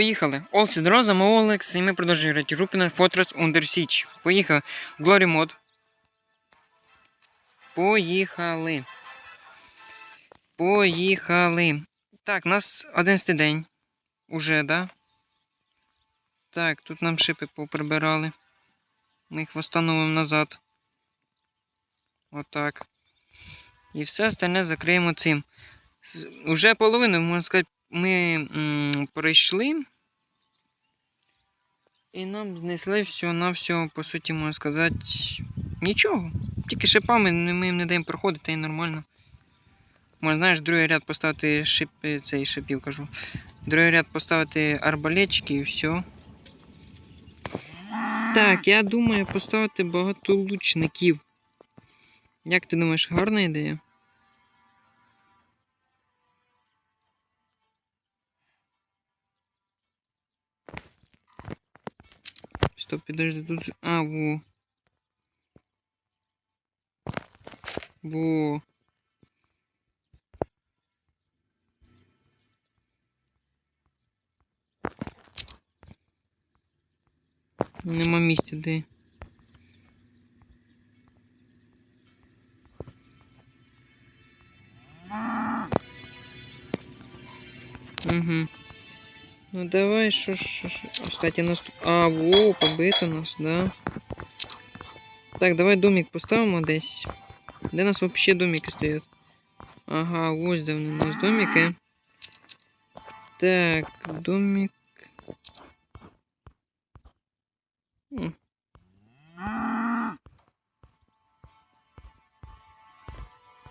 поїхали. All Сідро, замовились, і ми продовжуємо грати Рупіна Fortress Under Siege. Поїхали. Glory Mod. Поїхали. Поїхали. Так, у нас 11 день. Уже, да? Так, тут нам шипи поприбирали. Ми їх встановимо назад. Отак. І все остальне закриємо цим. Уже половину, можна сказати, ми м, пройшли. І нам знесли все, по суті, можна сказати, нічого. Тільки шипами ми їм не даємо проходити і нормально. Можна, знаєш, другий ряд поставити шип, е, цей шипів кажу. Другий ряд поставити арбалетчики і все. Так, я думаю поставити багато лучників. Як ти думаєш, гарна ідея? Стоп, підожди тут. А, во. Во. Нема місця, де. Угу. Ну давай, що ж. Кстати, наступ. А, во, побито нас, да. Так, давай домик поставимо десь. Де нас взагалі домики стоять? Ага, ось де вони у нас домики. Так, домик. М.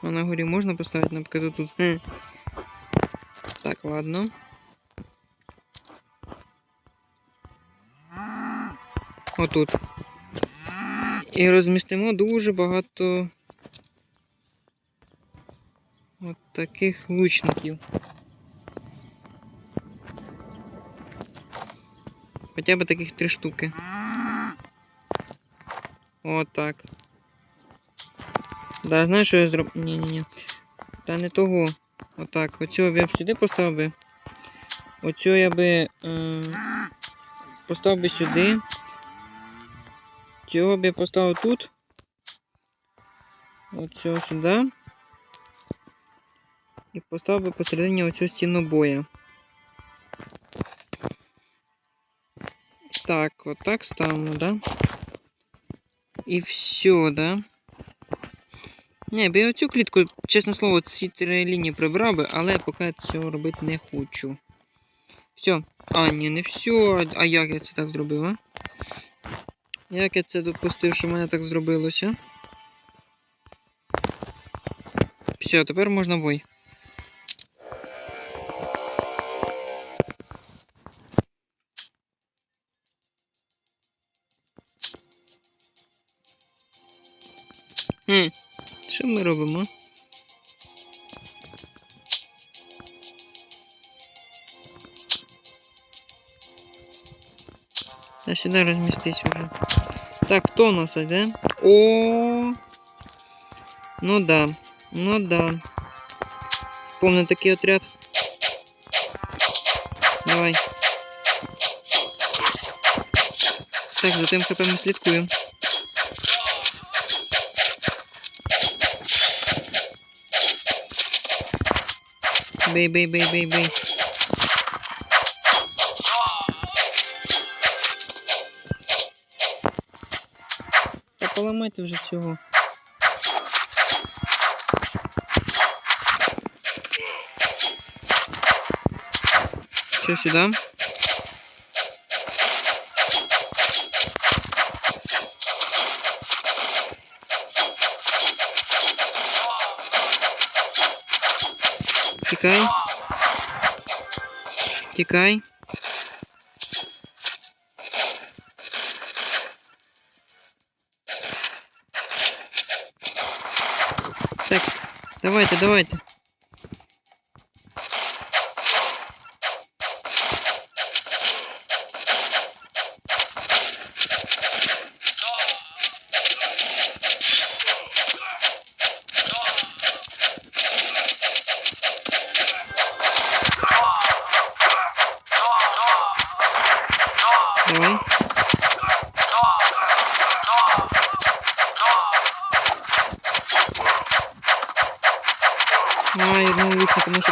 А на горі можна поставити, наприклад, тут. Хм. Так, ладно. Отут. І розмістимо дуже багато от таких лучників. Хоча б таких три штуки. Отак. Да, знаєш, що я зроблю? Ні-ні-ні. Та не того. Отак. Оцього я б сюди поставив би. Оцього я би е, поставив би сюди. Цього б я поставив тут. Оцього сюди. І поставив би посередині оцю стіну боя. Так, отак ставимо, да? І все, да? Не, би я оцю клітку, чесне слово, ці три лінії прибрав би, але поки я цього робити не хочу. Все. А, ні, не все. А як я це так зробив, а? Як я це допустив, що в мене так зробилося? Все, тепер можна бой. Хм, що ми робимо? А сюди розмістись уже. Так, кто у нас іде? О. Ну да. Ну да. Помню такий отряд. Давай. Так, за тим хп ми слідкуємо. Бей, бей, бей, бей, бей. Та поламайте вже цього. Що сюди? Тікай. Тікай. Давайте, давайте.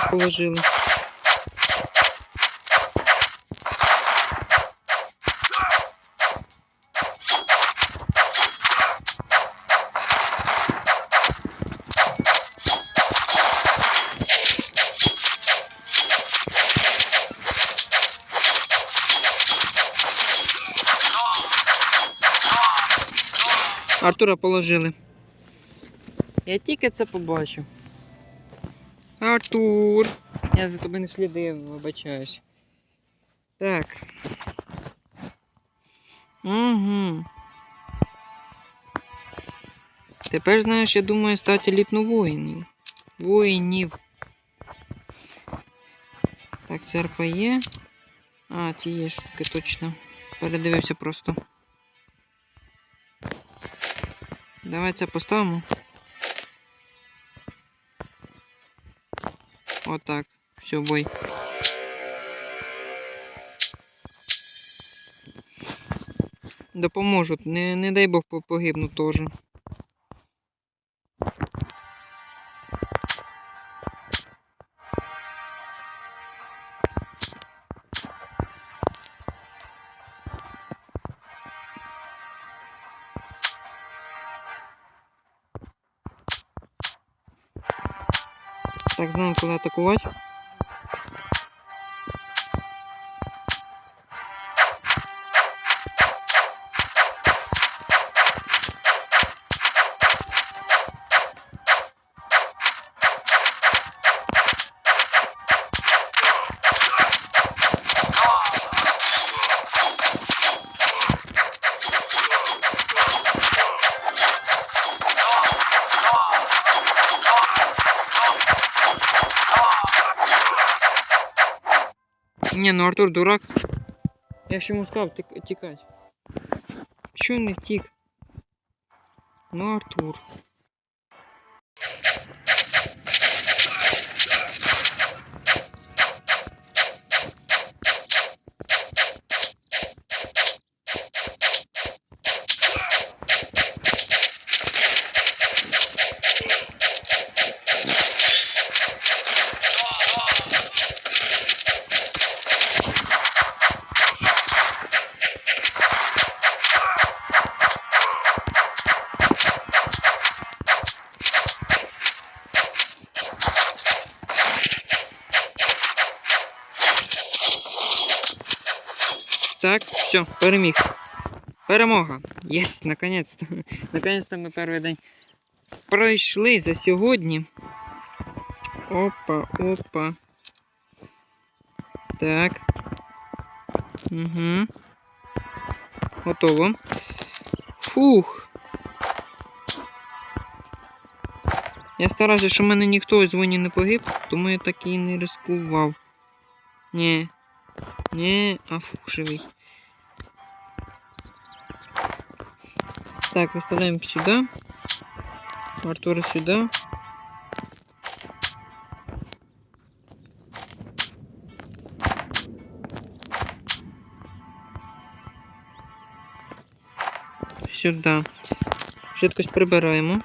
Положили. Артура положили. Я тільки це побачив. Артур! Я за тобою не слідив, вибачаюсь. Так. Угу. Тепер, знаєш, я думаю, стати елітну воїнів. Воїнів. Так, церква є. А, ці є штуки точно. Передивився просто. Давай це поставимо. Отак. Все, бой. Допоможуть. Не, не дай Бог по- погибну теж. Так, знаємо, коли атакувати. Не, ну Артур дурак. Я ж йому сказав тікати. Чого не втік? Ну, Артур. Все, переміг. Перемога. Єс, наконець-то. Наконець-то ми перший день пройшли за сьогодні. Опа, опа. Так. Угу. Готово. Фух. Я старався, що в мене ніхто з воїнів не погиб, тому я так і не ризикував. Ні. Ні, а фух, живий. Так, выставляем сюда. Артура сюда. Сюда. Жидкость прибираємо.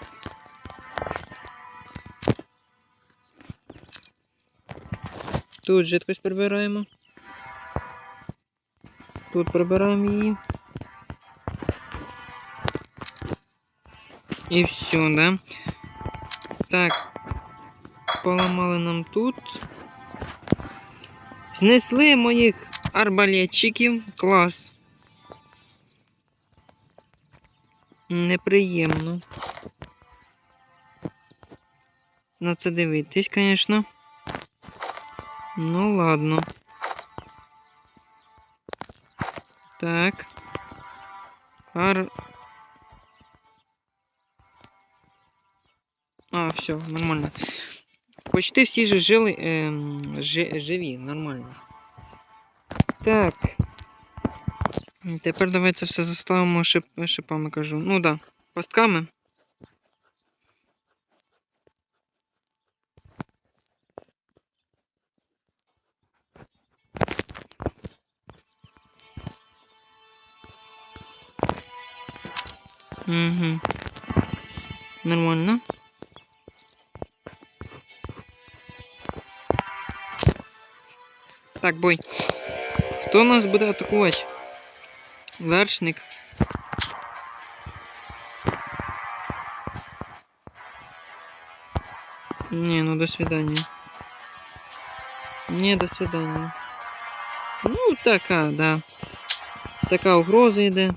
Тут жидкость прибираємо. Тут прибираємо її. І все, да? Так. Поламали нам тут. Знесли моїх арбалетчиків. Клас. Неприємно. На це дивитись, звісно. Ну ладно. Так. Ар... А, все, нормально. Почти всі ж жили ем, жи, живі, нормально. Так. Тепер давай це все заставимо шип, шипами, кажу. Ну да, пастками. Угу. Нормально. Так, бой. Хто нас буде атакувати? Вершник. Не, ну до свидания. Не, до свидания. Ну, така, да. Така угроза йде.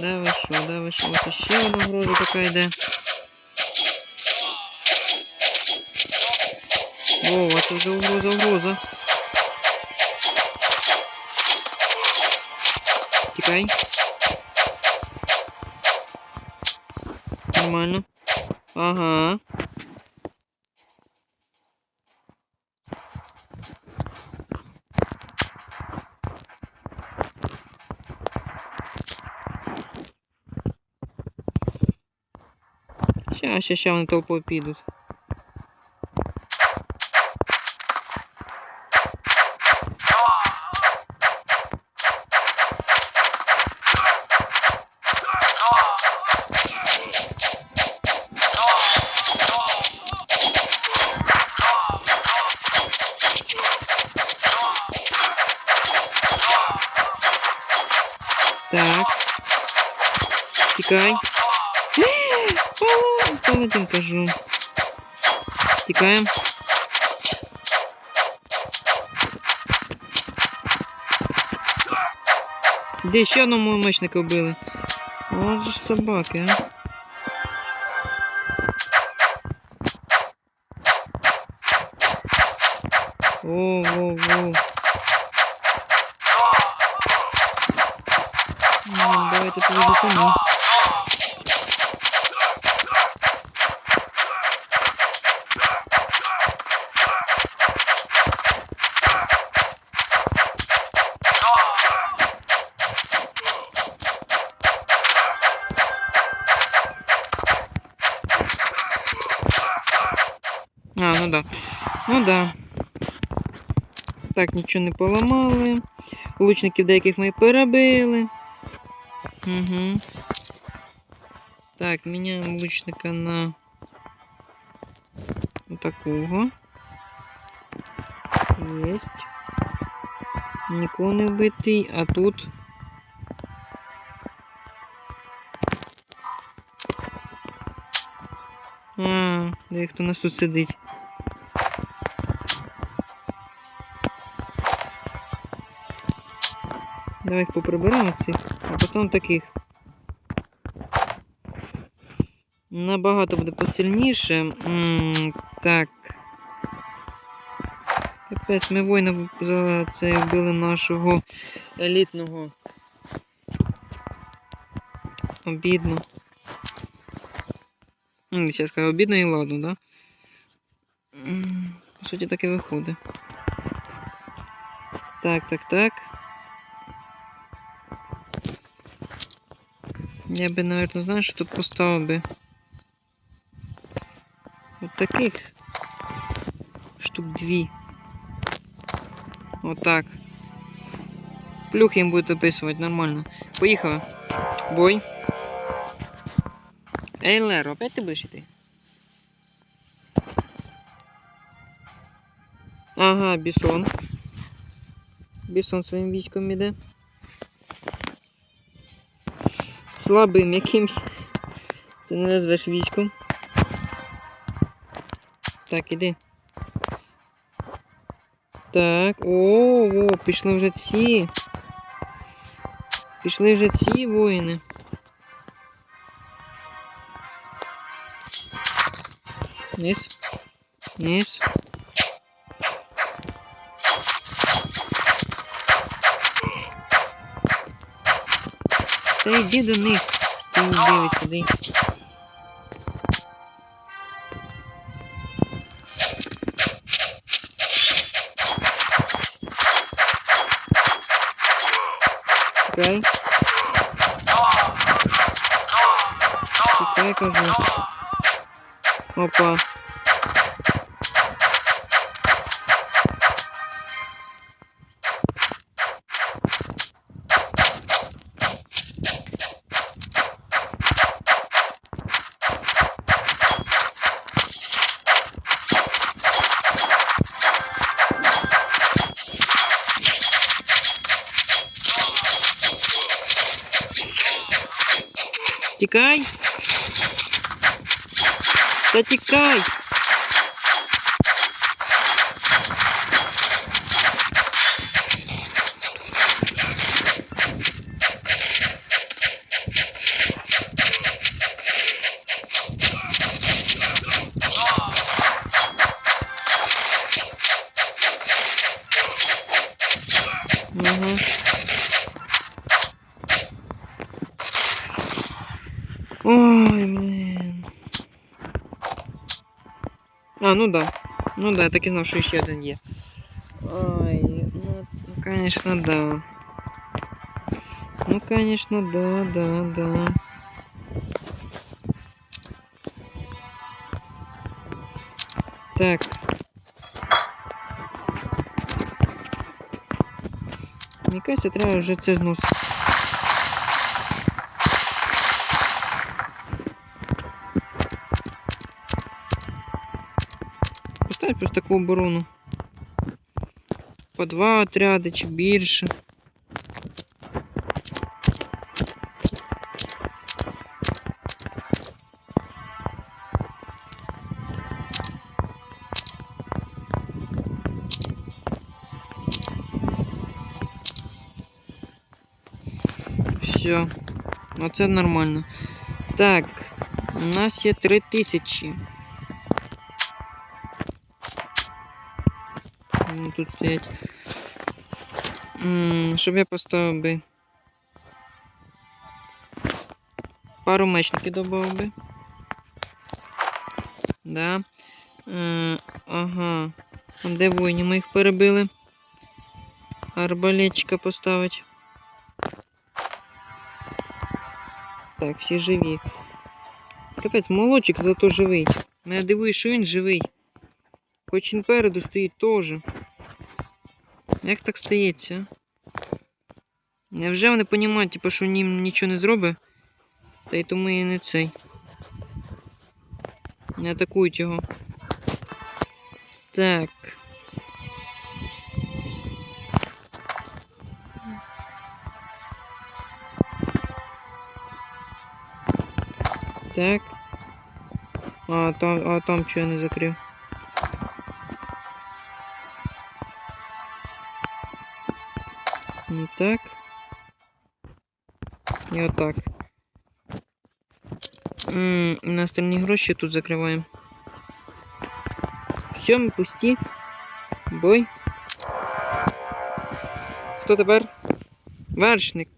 Да ви що, да ви що? Ось одна угроза така йде. О, це вже угроза, угроза. Тікай. Нормально. Ага. Ща, ща, ща вони толпою підуть. Тікаємо. Де ще одного мечника вбили? От же ж собаки, а. Воу, воу, воу. Ну, давайте тут вже самі. А, ну да. Ну да. Так, нічого не поламали. Лучників деяких ми перебили. Угу. Так, міняємо лучника на такого. Єсть. Нікого не вбитий, а тут. А, де хто нас тут сидить. Давай їх поприберемо цих, а потім таких. Набагато буде посильніше. М, так. Капець, ми воїна за це вбили нашого елітного. Обідно. Зараз сказав, обідно і ладно, да? М, По суті, так і виходить. Так, так, так. Я би, наверное, знаю, що тут поставив би. От таких. Штук дві. Отак. Плюх їм буде описувати нормально. Поїхали. Бой. Ей, Леро, опять ти будеш йти? Ага, Бісон. Бісон своїм військом іде. Слабим якимсь. Це не назвеш військом. Так, іди. Так, о, о, пішли вже ці. Пішли вже ці воїни. Низ. Низ. Та йди до них. Ти дивиться, іди. Чекай. Чекай, кажу. Опа. Тікай! Та ну да. Ну да, я так і знав, що ще один є. Ой, ну, ну конечно, да. Ну, конечно, да, да, да. Так. Мені кажется, треба вже це зносити. Поставить просто таку оборону. По два отряди чи більше. Все. Оце нормально. Так, у нас є три тисячі. Вони тут стоять. Щоб я поставив би. Пару мечників додав би. Да. Е, ага. А де воїні? Ми їх перебили. Арбалетчика поставить. Так, всі живі. Капець, молодчик зато живий. Мене дивує, що він живий. Хоч він переду стоїть теж. Як так стається? Невже вони розуміють, типу, що ним нічого не зробить? Та й тому і не цей. Не атакують його. Так. Так. А там, а там чого я не закрив? Так. І отак. На остальні гроші тут закриваємо. Все, ми пусті. Бой. Хто тепер? Вершник.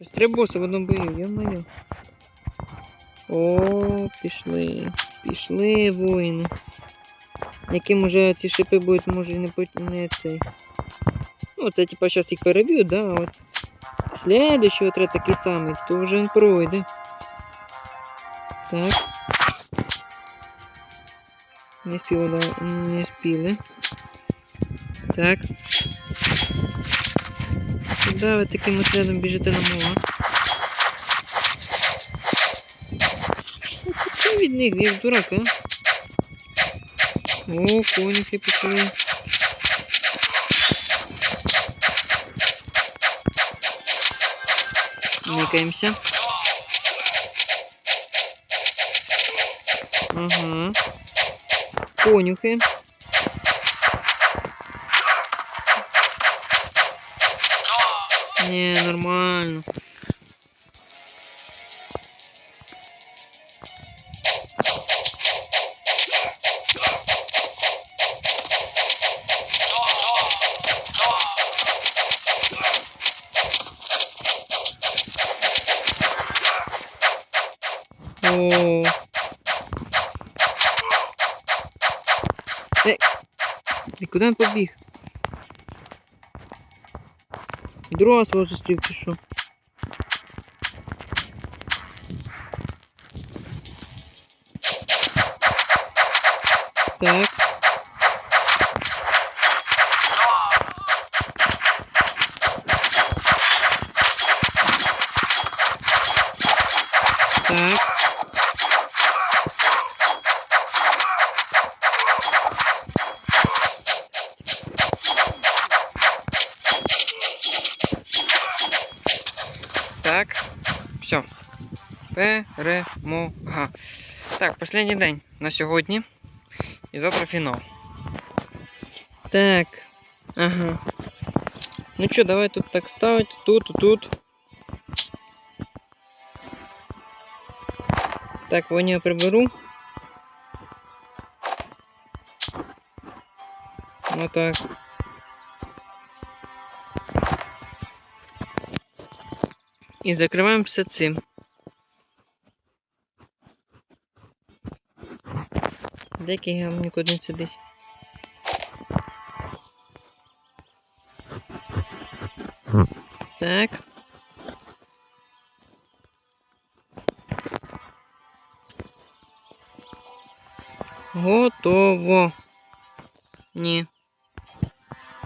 Ось Три в одному бою, йо-моє. О, пішли. Пішли воїни. Яким уже ці шипи будуть, може, не, не цей. Ну, це типа зараз їх переб'ють, да, а от слідуючий отряд такий самий, то вже він пройде. Так. Не спіли, да, не спіли. Так. Куди ви таким отрядом біжите на мова? Ти від них, як дурак, а? О, конюхи пішли. Никаемся. Ага. Конюхи. Не, нормально. ти куди він побіг? Друга свого зустрів чи що? Так. Так. останній день на сьогодні. І завтра фінал. Так. Ага. Ну що, давай тут так ставити. Тут, тут. Так, вон я приберу. Ну так. І закриваємо все цим. Гам нікуди не сидить. Так. Готово. Ні.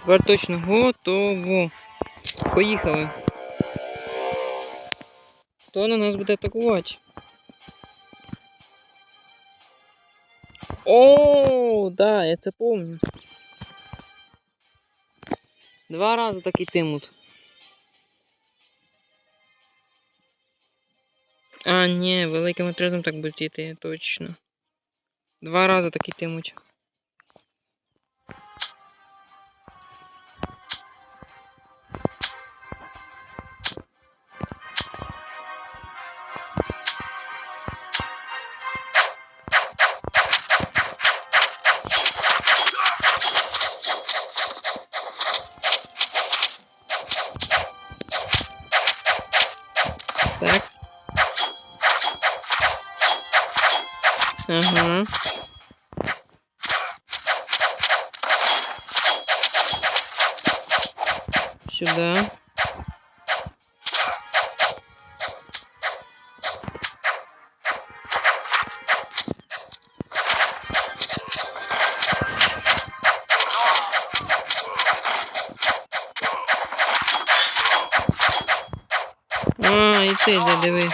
Тепер точно готово. Поїхали. Хто на нас буде атакувати? О, да, я це помню. Два рази такий тимут. А, ні, великим отрядом так будуть йти, точно. Два рази такий йтимуть. Ага. Сюда. А, і це йде, диви.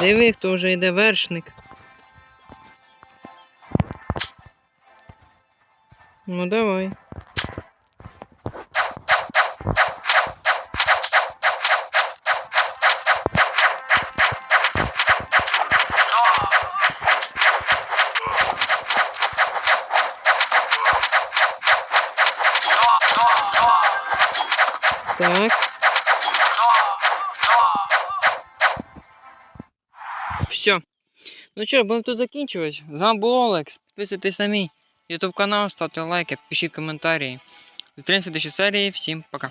Диви, хто вже йде вершник. Ну давай. Ну що, будемо тут закінчувати. З вами був Олекс. Підписуйтесь на мій YouTube канал, ставте лайки, пишіть коментарі. Зустрінемося до ще серії. Всім пока.